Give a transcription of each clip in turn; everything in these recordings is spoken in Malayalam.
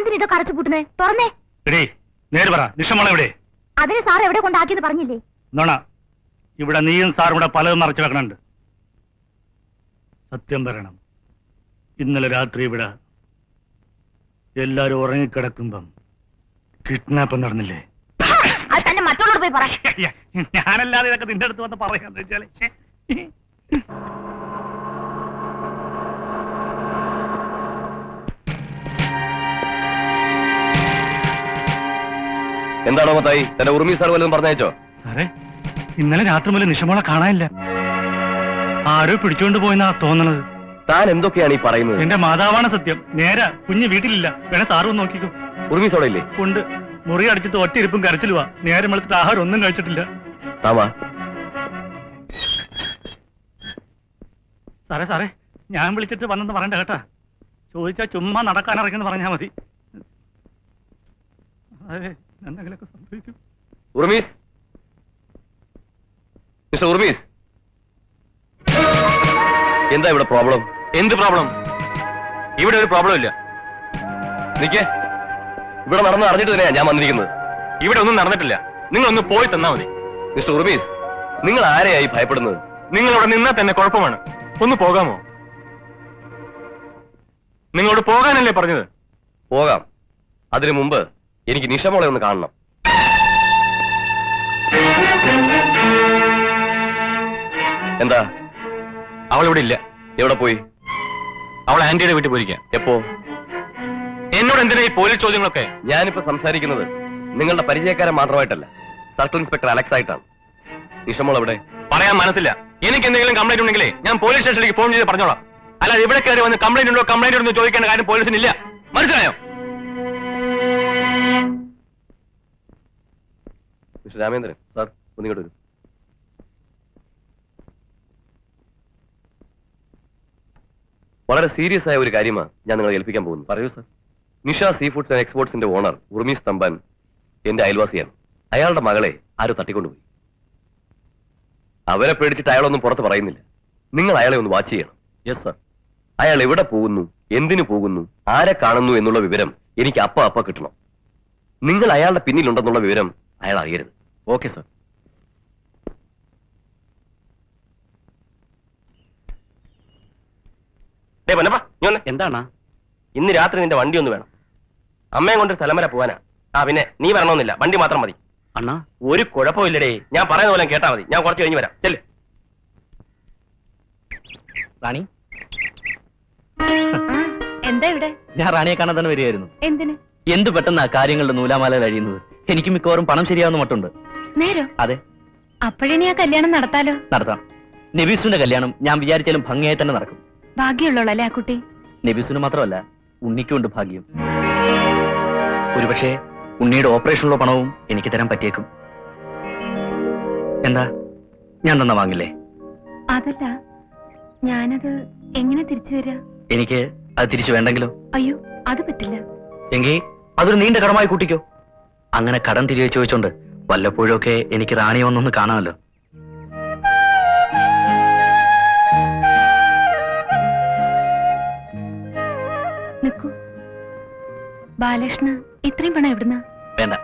എന്തിനാ ഇതൊക്കെ അടച്ചു പൂട്ടുന്നേ? തുറന്നേ. എടേ നേര് പറ. നിഷമോളെ എവിടെ? അതിന് സാർ എവിടെ കൊണ്ടാക്കിയെന്ന് പറഞ്ഞില്ലേ? നോണ ഇവിടെ നീയും സാറും കൂടെ പലതും മറച്ചു വെക്കണുണ്ട്. സത്യം പറയണം. ഇന്നലെ രാത്രി ഇവിടെ എല്ലാരും ഉറങ്ങിക്കിടക്കുമ്പം കിഡ്നാപ്പ് നടന്നില്ലേ? അത് തന്നെ മറ്റുള്ളവർ പോയി പറ. ഞാനല്ലാതെ ഇതൊക്കെ നിന്റെ അടുത്ത് വന്ന് പറയാന്ന് വെച്ചാൽ? എന്താണോ മത്തായി തന്റെ ഉറുമി സാർ വല്ലതും പറഞ്ഞയച്ചോ? സാറേ ഇന്നലെ രാത്രി മുതൽ നിഷമോളെ കാണാനില്ല. ആരോ പിടിച്ചോണ്ട് പോയെന്നാ തോന്നണത്. താൻ എന്തൊക്കെയാണ് ഈ പറയുന്നത്? എന്റെ മാതാവാണ് സത്യം. നേരെ കുഞ്ഞ് വീട്ടിലില്ല. വേണേ സാറും നോക്കിക്കും. ഉറുമി സോളയില്ലേ ഇല്ലേ? കൊണ്ട് മുറി അടിച്ചിട്ട് ഒറ്റയിരിപ്പും കരച്ചിലുവാ നേരെ വെളുത്തിട്ട് ആഹാരം ഒന്നും കഴിച്ചിട്ടില്ല. താമാ സാറേ സാറേ ഞാൻ വിളിച്ചിട്ട് വന്നെന്ന് പറയണ്ട കേട്ടാ. ചോദിച്ചാ ചുമ്മാ നടക്കാൻ ഇറങ്ങിയെന്ന് പറഞ്ഞാ മതി. അതെ. സംഭവിക്കും. മിസ്റ്റർ എന്താ ഇവിടെ പ്രോബ്ലം? എന്ത് പ്രോബ്ലം? ഇവിടെ ഒരു പ്രോബ്ലം ഇല്ല. നിക്ക്. ഇവിടെ നടന്ന് അറിഞ്ഞിട്ട് തന്നെയാ ഞാൻ വന്നിരിക്കുന്നത്. ഇവിടെ ഒന്നും നടന്നിട്ടില്ല. നിങ്ങൾ ഒന്ന് പോയി തന്നാ മതി. മിസ്റ്റർ ഉർമീസ് നിങ്ങൾ ആരെയായി ഭയപ്പെടുന്നത്? നിങ്ങൾ അവിടെ നിന്നാൽ തന്നെ കുഴപ്പമാണ്. ഒന്ന് പോകാമോ? നിങ്ങളോട് പോകാനല്ലേ പറഞ്ഞത്? പോകാം. അതിനു മുമ്പ് എനിക്ക് നിഷമോളെ ഒന്ന് കാണണം. എന്താ? അവൾ ഇവിടെ ഇല്ല. എവിടെ പോയി? അവൾ ആന്റിയുടെ വീട്ടിൽ പോയിരിക്കാം. എപ്പോ? എന്നോട് എന്തിനാ ഈ പോലീസ് ചോദ്യങ്ങളൊക്കെ? ഞാനിപ്പോ സംസാരിക്കുന്നത് നിങ്ങളുടെ പരിചയക്കാരൻ മാത്രമായിട്ടല്ല സർക്കിൾ ഇൻസ്പെക്ടർ അലക്സ് ആയിട്ടാണ്. നിഷമോൾ എവിടെ? പറയാൻ മനസ്സില്ല. എനിക്ക് എന്തെങ്കിലും കംപ്ലൈന്റ് ഉണ്ടെങ്കിലേ ഞാൻ പോലീസ് സ്റ്റേഷനിലേക്ക് ഫോൺ ചെയ്ത് പറഞ്ഞോളാം. അല്ലാതെ ഇവിടെ കയറി വന്ന് കംപ്ലൈന്റ് ഉണ്ടോ കംപ്ലൈന്റ് ഉണ്ടോ ചോദിക്കേണ്ട കാര്യം പോലീസിനില്ല മനസ്സിലായോ? മിസ്റ്റർ രാമേന്ദ്രൻ സാർ ഒന്നിങ്ങോട്ട് വരും. വളരെ സീരിയസ് ആയ ഒരു കാര്യമാണ് ഞാൻ നിങ്ങളെ ഏൽപ്പിക്കാൻ പോകുന്നു പറയൂ sir. Nisha sea foods and എക്സ്പോർട്സിന്റെ owner ഉർമീസ് തമ്പാൻ എന്റെ അയൽവാസിയാണ്. അയാളുടെ മകളെ ആരോ തട്ടിക്കൊണ്ടുപോയി? അവരെ പേടിച്ചിട്ട് അയാളൊന്നും പുറത്ത് പറയുന്നില്ല. നിങ്ങൾ അയാളെ ഒന്ന് വാച്ച് ചെയ്യണം. യെസ് സാർ അയാൾ എവിടെ പോകുന്നു എന്തിനു പോകുന്നു ആരെ കാണുന്നു എന്നുള്ള വിവരം എനിക്ക് അപ്പ അപ്പ കിട്ടണം. നിങ്ങൾ അയാളുടെ പിന്നിലുണ്ടെന്നുള്ള വിവരം അയാൾ അറിയരുത്. ഓക്കെ സർ എന്താണ്? ഇന്ന് രാത്രി നിന്റെ വണ്ടി ഒന്ന് വേണം. അമ്മയും കൊണ്ട് സ്ഥലം വരെ പോവാനാ. ആ പിന്നെ നീ വരണമെന്നില്ല. വണ്ടി മാത്രം മതി. അണ്ണാ? ഒരു കുഴപ്പമില്ലടേ ഞാൻ പറയുന്ന പോലെ കേട്ടാ മതി. ഞാൻ കുറച്ച് കഴിഞ്ഞ് വരാം. ചെല്ല്. റാണി? എന്താ ഇവിടെ? ഞാൻ റാണിയെ കാണാൻ തന്നെ വരികയായിരുന്നു. എന്തിന്? എന്ത് പെട്ടെന്നാ കാര്യങ്ങളുടെ നൂലാമാല കഴിയുന്നത്? എനിക്ക് മിക്കവാറും പണം ശരിയാവുന്ന മട്ടുണ്ട്. നേരോ? അതെ. അപ്പോഴിനി ആ കല്യാണം നടത്താലോ? നടത്താം. നബീസുവിന്റെ കല്യാണം ഞാൻ വിചാരിച്ചാലും ഭംഗിയായി തന്നെ നടക്കും. ഭാഗ്യമുള്ളല്ലേ ആ കുട്ടി? നബീസുവിന് മാത്രമല്ല ഉണ്ണിക്കുണ്ട് ഭാഗ്യം. ഒരുപക്ഷെ ഉണ്ണിയുടെ ഓപ്പറേഷനുള്ള പണവും എനിക്ക് തരാൻ പറ്റിയേക്കും. എന്താ? ഞാൻ തന്ന വാങ്ങില്ലേ? അതല്ല ഞാനത് എങ്ങനെ തിരിച്ചു തരാ? എനിക്ക് അത് തിരിച്ചു വേണ്ടെങ്കിലോ? അയ്യോ അത് പറ്റില്ല. എങ്കിൽ അതൊരു നീണ്ട കടമായി കൂട്ടിക്കോ. അങ്ങനെ കടം തിരികെ ചോദിച്ചോണ്ട് വല്ലപ്പോഴൊക്കെ എനിക്ക് റാണിയെ ഒന്നൊന്ന് കാണാമല്ലോ. ബാലകൃഷ്ണ ഇത്രയും പണം എവിടുന്ന? വേണ്ട.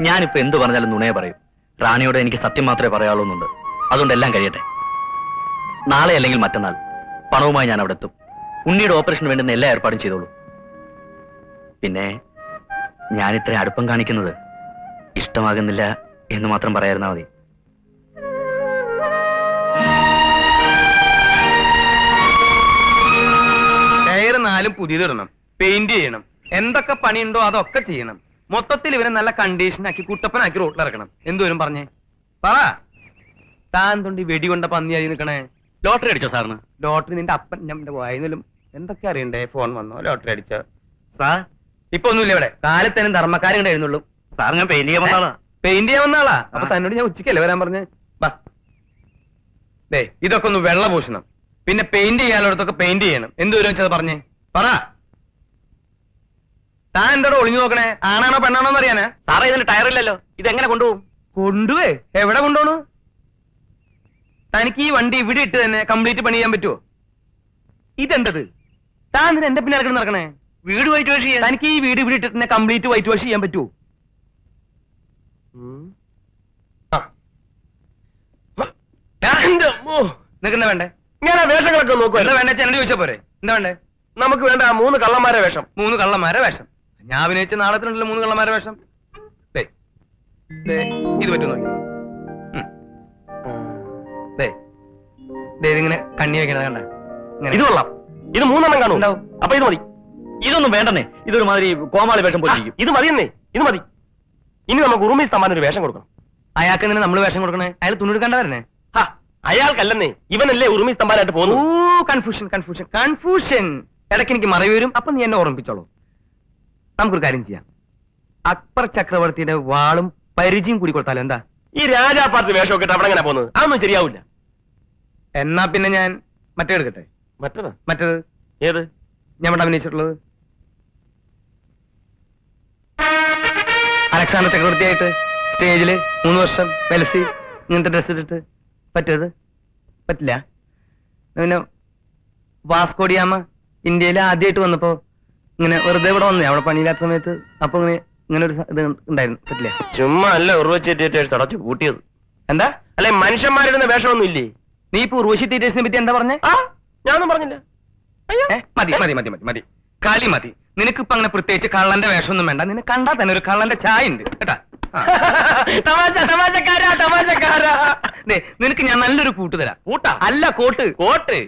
ഞാനിപ്പോ എന്തു പറഞ്ഞാലും നുണയെ പറയും. റാണിയോട് എനിക്ക് സത്യം മാത്രമേ പറയാവുള്ളുന്നുണ്ട് അതുകൊണ്ട് എല്ലാം കഴിയട്ടെ. നാളെ അല്ലെങ്കിൽ മറ്റന്നാൾ പണവുമായി ഞാൻ അവിടെ എത്തും. ഉണ്ണിയുടെ ഓപ്പറേഷന് വേണ്ടുന്ന എല്ലാ ഏർപ്പാടും ചെയ്തോളൂ. പിന്നെ ഞാൻ ഇത്ര അടുപ്പം കാണിക്കുന്നത് ഇഷ്ടമാകുന്നില്ല എന്ന് മാത്രം പറയായിരുന്നാ മതി. ടയർ നാലും പുതിയതിടണം. പെയിന്റ് ചെയ്യണം. എന്തൊക്കെ പണിയുണ്ടോ അതൊക്കെ ചെയ്യണം. മൊത്തത്തിൽ ഇവരെ നല്ല കണ്ടീഷനാക്കി കുട്ടപ്പനാക്കി റോട്ടിലിറക്കണം എന്തുവരും പറഞ്ഞേ? പറ. താൻ തൊണ്ടി വെടികൊണ്ട പന്നിയായി നിൽക്കണേ? ലോട്ടറി അടിച്ചോ സാറിന്? ലോട്ടറി നിന്റെ അപ്പൻ നമ്മുടെ വായനലും എന്തൊക്കെ അറിയണ്ടേ? ഫോൺ വന്നോ? ലോട്ടറി അടിച്ചോ? സാർ ഇപ്പൊ ഒന്നുമില്ല ഇവിടെ. കാലത്തേനും ധർമ്മക്കാരും കൂടെ എഴുന്നുള്ളൂ. സാർ ഞാൻ പെയിന്റ് ചെയ്യാൻ വന്നാളാ പെയിന്റ് ചെയ്യാൻ വന്നാളാ അപ്പൊ തന്നോട് ഞാൻ ഉച്ചക്കല്ലേ വരാൻ പറഞ്ഞേ? വാ. ദേ ഇതൊക്കെ ഒന്ന് വെള്ളഭൂഷണം പിന്നെ പെയിന്റ് ചെയ്യാനുള്ളടത്തൊക്കെ പെയിന്റ് ചെയ്യണം. എന്ത് വരും വെച്ചത് പറഞ്ഞേ? പറ. താൻ എന്തോടെ ഒളിഞ്ഞു നോക്കണേ? ആണാണോ പെണ്ണാണോ അറിയാനാ സാറേ ഇതിന് ടയറില്ലല്ലോ ഇതെങ്ങനെ കൊണ്ടുപോകും? കൊണ്ടുപോയി എവിടെ കൊണ്ടുപോണു തനിക്ക് ഈ വണ്ടി ഇവിടെ ഇട്ട് തന്നെ കംപ്ലീറ്റ് പണി ചെയ്യാൻ പറ്റുമോ ഇതെന്തത്? താൻ എന്റെ പിന്നെ നടക്കണേ? വീട് വൈറ്റ് വാഷ് ചെയ്യാൻ. തനിക്ക് ഈ വീട് ഇവിടെ ഇട്ട് തന്നെ കംപ്ലീറ്റ് വൈറ്റ് വാഷ് ചെയ്യാൻ പറ്റുമോ എന്താ? വേണ്ടേ? ഞാൻ ആ വേഷങ്ങളൊക്കെ എന്താ നോക്കുവായിരുന്നു വേണ്ടേ? എന്നോട് ചോദിച്ചാ പോരെ. എന്താ വേണ്ടേ? നമുക്ക് വേണ്ട ആ മൂന്ന് കള്ളന്മാരെ വേഷം. മൂന്ന് കള്ളന്മാരെ വേഷം. ഞാൻ അഭിനയിച്ച നാടകത്തിനുണ്ടല്ലോ മൂന്ന് കള്ളന്മാരെ വേഷം. ഇത് പറ്റും നോക്കി. ഇതിങ്ങനെ കണ്ണി വെക്കണത് കണ്ട. ഇത് കൊള്ളാം. ഇത് മൂന്നെണ്ണം കാണും. അപ്പൊ ഇത് മതി. ഇതൊന്നും വേണ്ടെന്നേ. ഇതൊരു മാതിരി കോമാളി വേഷം പോലെ ഇത് ഇത് മതിയെന്നേ. ഇത് മതി. ഇനി നമുക്ക് ഉറുമി സമ്മാനം ഒരു വേഷം കൊടുക്കണം. അയാൾക്ക് തന്നെ നമ്മൾ വേഷം കൊടുക്കണേ? അയാൾ തുണി എടുക്കണ്ട വരണേ? ഹാ, അയാൾക്കല്ലെന്നേ. ഇവനല്ലേ ഉറുമി സ്തംഭാനായിട്ട് ഓ പോകുന്നു കൺഫ്യൂഷൻ കൺഫ്യൂഷൻ കൺഫ്യൂഷൻ ഇടയ്ക്ക് എനിക്ക് മറവി വരും. അപ്പൊ നീ എന്നെ ഓർമ്മിപ്പിച്ചോളൂ. നമുക്കൊരു കാര്യം ചെയ്യാം. അക്ബർ ചക്രവർത്തിയുടെ വാളും പരിചയം കൂടി കൊടുത്താലോ? എന്താ? ഈ രാജാ പാർട്ടി വേഷമൊക്കെ ഇട്ട് അവിടെ എങ്ങനെ പോകുന്നത്? അതൊന്നും ശരിയാവില്ല. എന്നാ പിന്നെ ഞാൻ മറ്റേ എടുക്കട്ടെ? മറ്റേത്? മറ്റേത്? ഏത്? ഞാൻ അവിടെ അഭിനയിച്ചിട്ടുള്ളത്. അലക്സാണ്ടർ ചക്രവർത്തിയായിട്ട് സ്റ്റേജിൽ മൂന്ന് വർഷം മെലസി ഇങ്ങനത്തെ ഡ്രസ് ഇട്ടിട്ട് പറ്റത് പറ്റില്ല. പിന്നെ വാസ്കോഡിയാമ ഇന്ത്യയിൽ ആദ്യമായിട്ട് വന്നപ്പോ ഇങ്ങനെ വെറുതെ ഇവിടെ വന്നേ. അവിടെ പണിയില്ലാത്ത സമയത്ത് അപ്പൊ ഇങ്ങനെ ഇങ്ങനെ ഒരു ഇത് ഉണ്ടായിരുന്നു. പറ്റില്ല? ചുമ്മാ അല്ല തടച്ചു കൂട്ടിയത് എന്താ? അല്ലെ മനുഷ്യന്മാരിടുന്ന വേഷമൊന്നും ഇല്ലേ നീ ഇപ്പൊ ഉർവശി തീറ്റേഴ്സിനെ പറ്റി എന്താ പറഞ്ഞേ? ആ ഞാനൊന്നും പറഞ്ഞില്ല. മതി മതി മതി മതി മതി. കാലി മതി. നിനക്കിപ്പോ അങ്ങനെ പ്രത്യേകിച്ച് കള്ളന്റെ വേഷമൊന്നും വേണ്ട. നിന്നെ കണ്ടാൽ തന്നെ ഒരു കള്ളന്റെ ചായ ഉണ്ട് കേട്ടാ. തമാശ തമാശക്കാരാ തമാശക്കാരാ. നിനക്ക് ഞാൻ നല്ലൊരു കൂട്ട് തരാം. കൂട്ടാ? അല്ല കോട്ട്. കോട്ട്?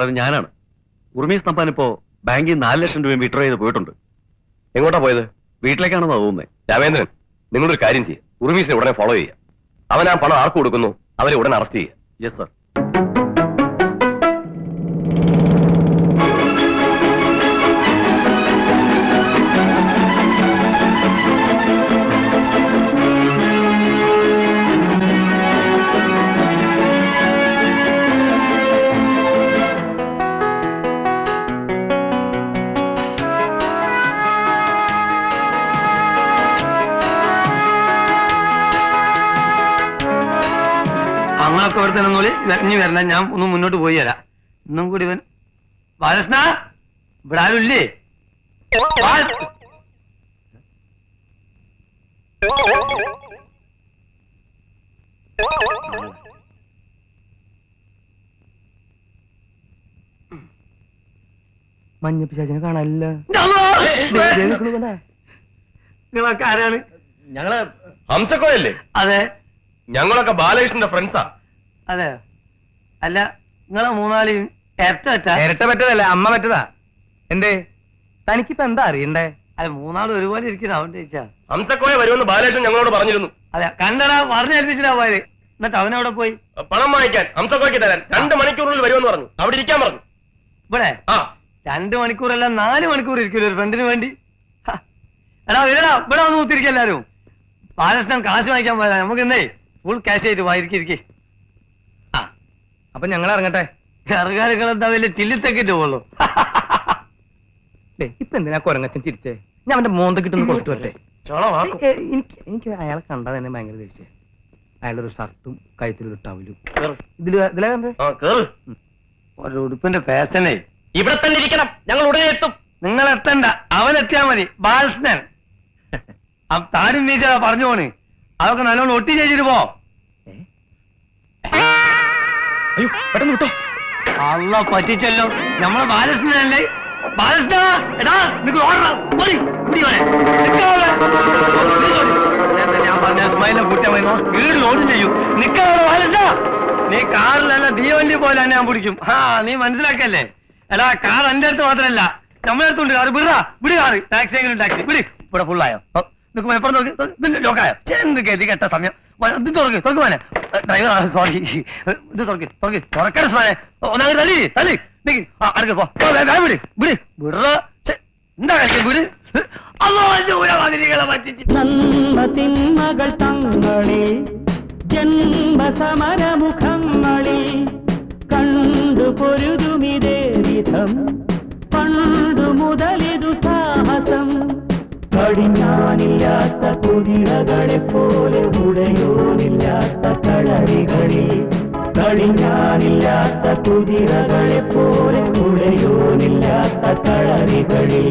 സാർ അത് ഞാനാണ്. ഉർമീസ് തമ്പാൻ ഇപ്പോ ബാങ്കിൽ നാല് ലക്ഷം രൂപ വിഡ്രോ ചെയ്ത് പോയിട്ടുണ്ട്. എങ്ങോട്ടാ പോയത്? വീട്ടിലേക്കാണെന്നാ തോന്നുന്നത് രാമേന്ദ്രൻ നിങ്ങളൊരു കാര്യം ചെയ്യുക ഉർമീസിനെ ഉടനെ ഫോളോ ചെയ്യുക അവൻ ആ പണം ആർക്ക് കൊടുക്കുന്നു? അവരെ ഉടനെ അറസ്റ്റ് ചെയ്യുക യെസ് സാർ അങ്ങനൊക്കെ നോളി തന്നെ ഇനി വരണ്ട. ഞാൻ ഒന്ന് മുന്നോട്ട് പോയി തരാം ഇന്നും കൂടി ഇവൻ ബാലകൃഷ്ണ ഇവിടെ ആരുല്ലേ മഞ്ഞപ്പിശാചിനെ കാണാനില്ല. നിങ്ങളൊക്കെ ആരാണ്? ഞങ്ങൾ ഹംസക്കോയല്ലേ? അതെ. ഞങ്ങളൊക്കെ ബാലകൃഷ്ണന്റെ ഫ്രണ്ട്സാ അതെ. അല്ല നിങ്ങളെ മൂന്നാളിയും ഇരട്ട പറ്റാ ഇരട്ട പറ്റതല്ല അമ്മ പറ്റതാ എന്തേ? തനിക്കിപ്പോ എന്താ അറിയണ്ടേ? അല്ല മൂന്നാളും ഒരുപോലെ ഇരിക്കുന്ന അവൻ ചോദിച്ചാ. ഹംസക്കോയ വരുമെന്ന് ബാലകൃഷ്ണൻ ഞങ്ങളോട് പറഞ്ഞിരുന്നു. അതെ കണ്ടടാ പറഞ്ഞേൽപ്പിച്ചിട്ടാ പോയത്. എന്നിട്ട് അവനവിടെ പോയി? പണം വാങ്ങിക്കാൻ ഹംസക്കോയ്ക്ക് തരാൻ രണ്ട് മണിക്കൂറിൽ വരുമെന്ന് പറഞ്ഞു. അവിടെ ഇരിക്കാൻ പറഞ്ഞു. ഇവിടെ? ആ. രണ്ട് മണിക്കൂറല്ല നാല് മണിക്കൂർ ഇരിക്കൂല ഒരു ഫ്രണ്ടിന് വേണ്ടി. എടാ ഇരടാ ഇവിടെ വന്ന് കുത്തിരിക്കും എല്ലാരും. ബാലകൃഷ്ണൻ കാശ് വാങ്ങിക്കാൻ പോയതാ നമുക്ക് എന്തേ ഫുൾ ക്യാഷ് ആയിട്ട് വായിരിക്കും ഇരിക്കേ. അപ്പൊ ഞങ്ങൾ ഇറങ്ങട്ടെ ഇറങ്ങാനുകൾ എന്താ വലിയ ചില്ലിത്തക്കിട്ട് പോകുള്ളൂ ഇപ്പൊ എന്തിനാ കൊരങ്ങച്ചൻ തിരിച്ചേ ഞാൻ അവന്റെ മോന്ത കിട്ടുന്ന കൊടുത്തു വരട്ടെ. ഏ, എനിക്ക് എനിക്ക് അയാളെ കണ്ടാൽ തന്നെ ഭയങ്കര ദേഷ്യം. അയാളുടെ ഒരു ഷർട്ടും കഴുത്തിലൊരു ടവലും. ഇതിൽ ഇതിലാ കണ്ടേ ആ കേറ്. ഒരു ഉടുപ്പിന്റെ ഫാഷനേ. ഇവിടെ തന്നെ ഇരിക്കണം. ഞങ്ങൾ ഉടനെ എത്തും. നിങ്ങൾ എത്തണ്ട. അവൻ എത്തിയാ മതി. ബാലകൃഷ്ണൻ. ആ താനും വീശ പറഞ്ഞു പോണ്. അതൊക്കെ നല്ലോണം ഒട്ടി ചെയ്തിട്ട് പോ അയ്യോ പെട്ടെന്ന് വിട്ടോ. അല്ല പറ്റിച്ചല്ലോ. നമ്മളെ ബാലകൃഷ്ണനല്ലേ? ബാലകൃഷ്ണ എടാ നിങ്ങൾ ഓടണം ഓടി. ഞാൻ പറഞ്ഞ സ്മൈലെ പോയി സ്പീഡിൽ ഓടും ചെയ്യും. നിക്കാതെ ബാലകൃഷ്ണ. നീ കാറിലല്ല തീവണ്ടി പോലെ ഞാൻ പിടിക്കും. ആ നീ മനസ്സിലാക്കല്ലേ? എടാ കാർ എന്റെ അടുത്ത് മാത്രമല്ല നമ്മളെ അടുത്തുണ്ട് കാറ്. വിടാ വിട് കാറ്. ടാക്സി എങ്കിലും ടാക്സി വിട്. ഇവിടെ ഫുള്ളായോ നിനക്ക് മലപ്പുറം നോക്കി. ലോക്കായോ? എന്ത് ഗതി കെട്ട സമയം. ഇത് തുറക്ക്. തുറക്കുമാനെ ഡ്രൈവർ സോറി. ഇത് തുറക്ക്. തുറക്ക്. തുറക്കണ സ്മാനെ ഒന്നാമത് തലി തലി നിക്ക്. ആ, അടുക്ക പോ. വേഗം വിട്. വിട്. വിടറ. എന്താ കളിക്കുന്നത് വിട്. തിന്മകൾ തങ്ങളിൽ ജന്മസമരമുഖങ്ങളിൽ കണ്ടു പൊരുതുമിതേ വിധം പണ്ടു മുതലിതു സാഹസം. കടിഞ്ഞാനില്ലാത്ത കുതിരകളെ പോലെ ഉടയോനില്ലാത്ത കളരികളിൽ കളിഞ്ഞാനില്ലാത്ത കുതിരകളെ പോലെ ഉടയോനില്ലാത്ത കളരികളിൽ